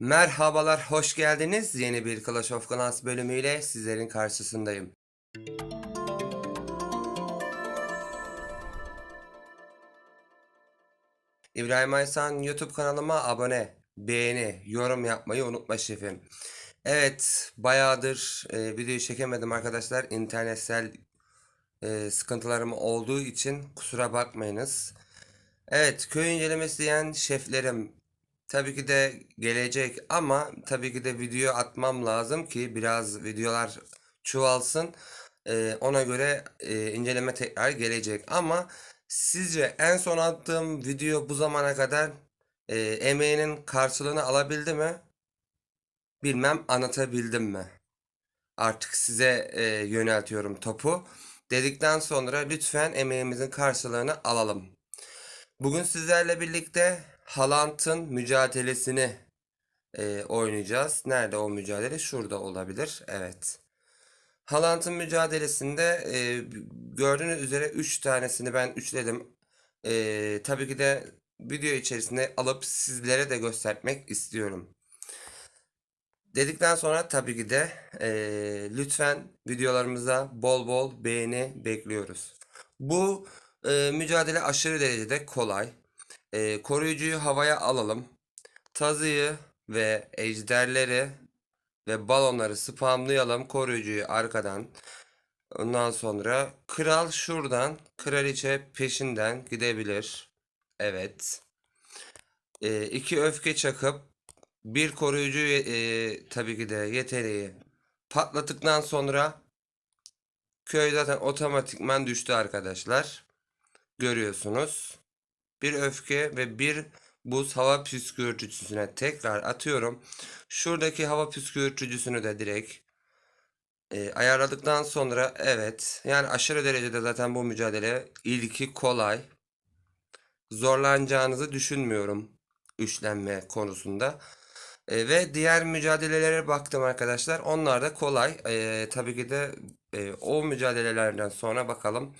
Merhabalar, hoş geldiniz. Yeni bir Clash of Clans bölümüyle sizlerin karşısındayım. İbrahim Aysan YouTube kanalıma abone, beğeni, yorum yapmayı unutma şefim. Evet, bayağıdır e, videoyu çekemedim arkadaşlar. İnternetsel e, sıkıntılarım olduğu için kusura bakmayınız. Evet, köy incelemesi diyen şeflerim tabii ki de gelecek ama tabii ki de video atmam lazım ki biraz videolar çoğalsın. Ee, ona göre e, inceleme tekrar gelecek. Ama sizce en son attığım video bu zamana kadar e, emeğinin karşılığını alabildi mi? Bilmem anlatabildim mi? Artık size e, yöneltiyorum topu. Dedikten sonra lütfen emeğimizin karşılığını alalım. Bugün sizlerle birlikte Haaland'ın mücadelesini e, oynayacağız. Nerede o mücadele? Şurada olabilir. Evet. Haaland'ın mücadelesinde e, gördüğünüz üzere 3 tanesini ben üçledim. E, tabii ki de video içerisinde alıp sizlere de göstermek istiyorum. Dedikten sonra tabii ki de e, lütfen videolarımıza bol bol beğeni bekliyoruz. Bu e, mücadele aşırı derecede kolay. E, koruyucuyu havaya alalım. Tazıyı ve ejderleri ve balonları spamlayalım. Koruyucuyu arkadan. Ondan sonra kral şuradan, kraliçe peşinden gidebilir. Evet. E, iki öfke çakıp bir koruyucu e, tabii ki de yeteneği patlattıktan sonra köy zaten otomatikman düştü arkadaşlar. Görüyorsunuz. Bir öfke ve bir buz hava püskürtücüsüne tekrar atıyorum. Şuradaki hava püskürtücüsünü de direkt e, ayarladıktan sonra evet yani aşırı derecede zaten bu mücadele ilki kolay. Zorlanacağınızı düşünmüyorum üçlenme konusunda. E, ve diğer mücadelelere baktım arkadaşlar. Onlar da kolay. E, tabii ki de e, o mücadelelerden sonra bakalım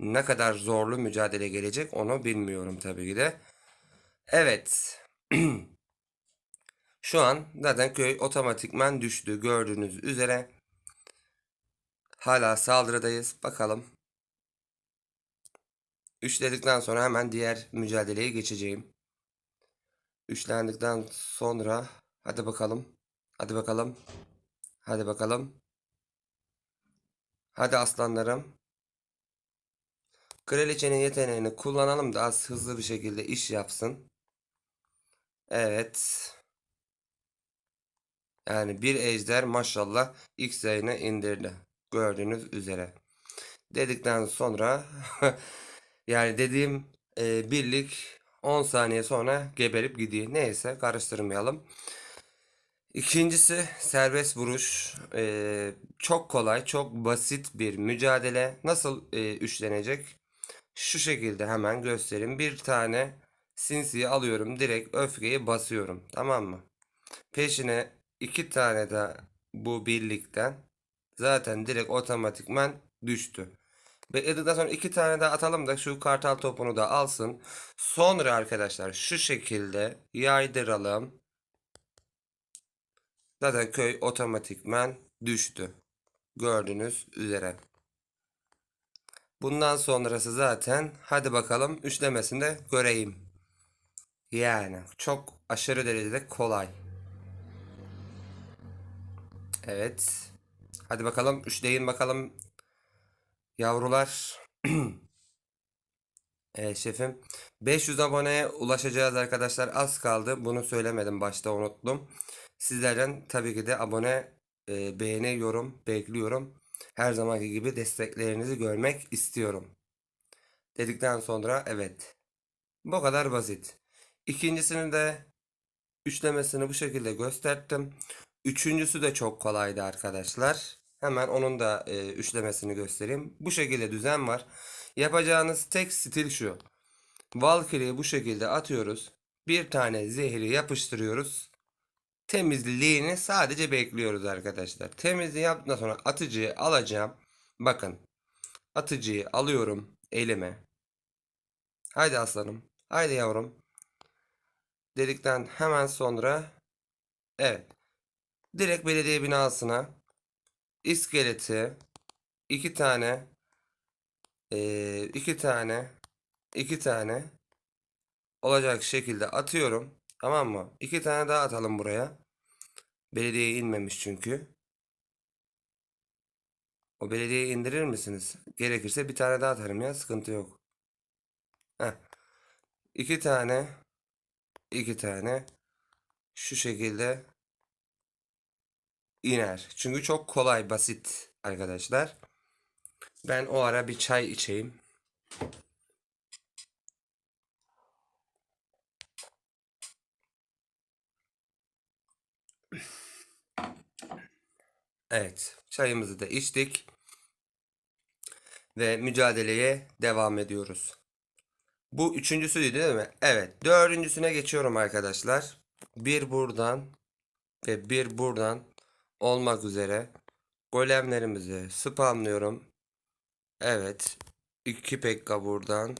ne kadar zorlu mücadele gelecek onu bilmiyorum tabii ki de. Evet. Şu an zaten köy otomatikman düştü gördüğünüz üzere. Hala saldırıdayız. Bakalım. Üçledikten sonra hemen diğer mücadeleye geçeceğim. Üçlendikten sonra hadi bakalım. Hadi bakalım. Hadi bakalım. Hadi aslanlarım. Kraliçenin yeteneğini kullanalım da az hızlı bir şekilde iş yapsın. Evet. Yani bir ejder maşallah X yayına indirdi. Gördüğünüz üzere. Dedikten sonra yani dediğim e, birlik 10 saniye sonra geberip gidiyor. Neyse karıştırmayalım. İkincisi serbest vuruş. E, çok kolay, çok basit bir mücadele. Nasıl e, üçlenecek? Şu şekilde hemen göstereyim. Bir tane sinsiyi alıyorum. Direkt öfkeyi basıyorum. Tamam mı? Peşine iki tane de bu birlikten zaten direkt otomatikman düştü. Bekledikten sonra iki tane daha atalım da şu kartal topunu da alsın. Sonra arkadaşlar şu şekilde yaydıralım. Zaten köy otomatikman düştü. Gördüğünüz üzere. Bundan sonrası zaten hadi bakalım üçlemesinde göreyim. Yani çok aşırı derecede kolay. Evet. Hadi bakalım üçleyin bakalım yavrular. Evet şefim. 500 aboneye ulaşacağız arkadaşlar. Az kaldı. Bunu söylemedim başta unuttum. Sizlerden tabii ki de abone, e, beğeni, yorum bekliyorum. Her zamanki gibi desteklerinizi görmek istiyorum. Dedikten sonra evet. Bu kadar basit. İkincisini de üçlemesini bu şekilde gösterdim. Üçüncüsü de çok kolaydı arkadaşlar. Hemen onun da e, üçlemesini göstereyim. Bu şekilde düzen var. Yapacağınız tek stil şu. Valkyrie'yi bu şekilde atıyoruz. Bir tane zehri yapıştırıyoruz. Temizliğini sadece bekliyoruz arkadaşlar. Temizliği yaptıktan sonra atıcıyı alacağım. Bakın. Atıcıyı alıyorum elime. Haydi aslanım. Haydi yavrum. Dedikten hemen sonra Evet. Direkt belediye binasına iskeleti iki tane eee, iki tane iki tane olacak şekilde atıyorum. Tamam mı? İki tane daha atalım buraya. Belediyeye inmemiş çünkü. O belediyeyi indirir misiniz? Gerekirse bir tane daha atarım ya. Sıkıntı yok. Heh. İki tane. iki tane. Şu şekilde iner. Çünkü çok kolay, basit arkadaşlar. Ben o ara bir çay içeyim. Evet, çayımızı da içtik ve mücadeleye devam ediyoruz. Bu üçüncüsüydü değil mi? Evet, dördüncüsüne geçiyorum arkadaşlar. Bir buradan ve bir buradan olmak üzere golemlerimizi spamlıyorum. Evet, iki pekka buradan.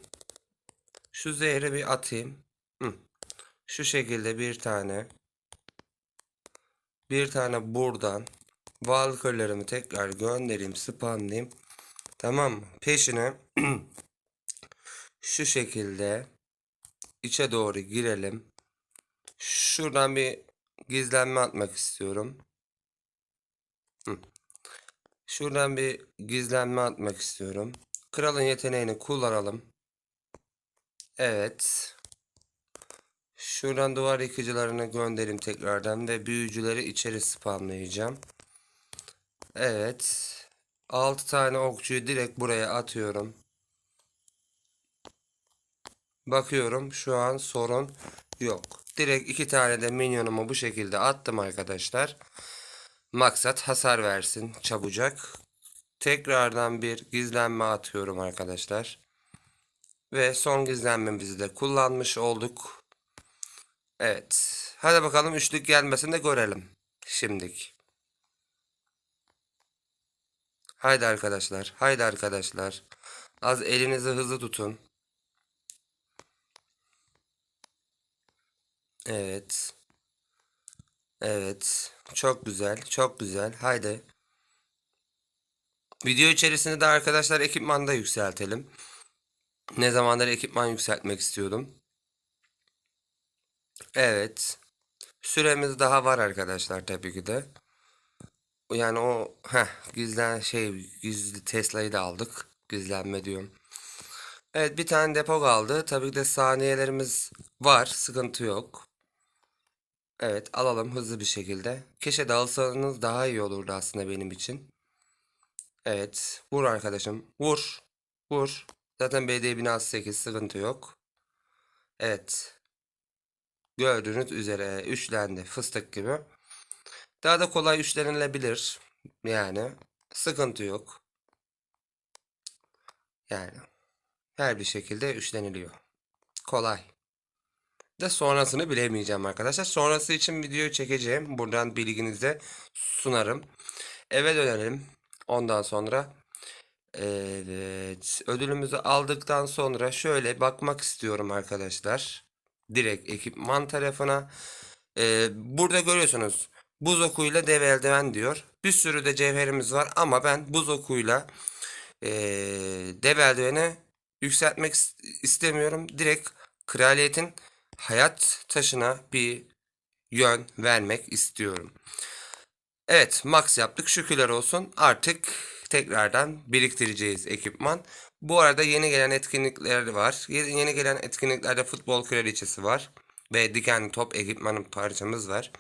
Şu zehri bir atayım. Şu şekilde bir tane. Bir tane buradan. Valkörlerimi tekrar göndereyim, spamlayayım. Tamam mı? Peşine şu şekilde içe doğru girelim. Şuradan bir gizlenme atmak istiyorum. Şuradan bir gizlenme atmak istiyorum. Kralın yeteneğini kullanalım. Evet. Şuradan duvar yıkıcılarını göndereyim tekrardan ve büyücüleri içeri spamlayacağım. Evet. 6 tane okçuyu direkt buraya atıyorum. Bakıyorum şu an sorun yok. Direkt iki tane de minyonumu bu şekilde attım arkadaşlar. Maksat hasar versin çabucak. Tekrardan bir gizlenme atıyorum arkadaşlar. Ve son gizlenmemizi de kullanmış olduk. Evet. Hadi bakalım üçlük gelmesini de görelim. Şimdik. Haydi arkadaşlar. Haydi arkadaşlar. Az elinizi hızlı tutun. Evet. Evet. Çok güzel. Çok güzel. Haydi. Video içerisinde de arkadaşlar ekipmanda yükseltelim. Ne zamandır ekipman yükseltmek istiyordum. Evet. Süremiz daha var arkadaşlar tabii ki de. Yani o heh, gizlen şey gizli Tesla'yı da aldık. Gizlenme diyorum. Evet bir tane depo kaldı. Tabii ki de saniyelerimiz var. Sıkıntı yok. Evet alalım hızlı bir şekilde. Keşke dağılsanız daha iyi olurdu aslında benim için. Evet vur arkadaşım. Vur. Vur. Zaten BD binası 8 sıkıntı yok. Evet. Gördüğünüz üzere üçlendi fıstık gibi. Daha da kolay üçlenilebilir. Yani sıkıntı yok. Yani her bir şekilde üçleniliyor. Kolay. De sonrasını bilemeyeceğim arkadaşlar. Sonrası için videoyu çekeceğim. Buradan bilginize sunarım. Eve dönelim. Ondan sonra evet ödülümüzü aldıktan sonra şöyle bakmak istiyorum arkadaşlar. Direkt ekipman tarafına. Ee, burada görüyorsunuz buz okuyla dev eldiven diyor. Bir sürü de cevherimiz var ama ben buz okuyla ee, dev eldiveni yükseltmek is- istemiyorum. Direkt kraliyetin hayat taşına bir yön vermek istiyorum. Evet, max yaptık. Şükürler olsun. Artık tekrardan biriktireceğiz ekipman. Bu arada yeni gelen etkinlikler var. Ye- Yeni gelen etkinliklerde futbol kraliçesi var ve dikenli top ekipmanın parçamız var.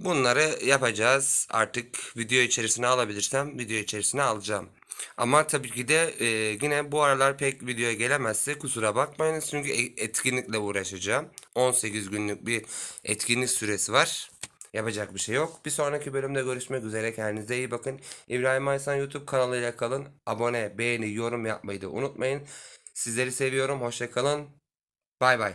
Bunları yapacağız. Artık video içerisine alabilirsem video içerisine alacağım. Ama tabii ki de e, yine bu aralar pek videoya gelemezse kusura bakmayınız. Çünkü e- etkinlikle uğraşacağım. 18 günlük bir etkinlik süresi var. Yapacak bir şey yok. Bir sonraki bölümde görüşmek üzere. Kendinize iyi bakın. İbrahim Aysan YouTube kanalıyla kalın. Abone, beğeni, yorum yapmayı da unutmayın. Sizleri seviyorum. Hoşça kalın. Bay bay.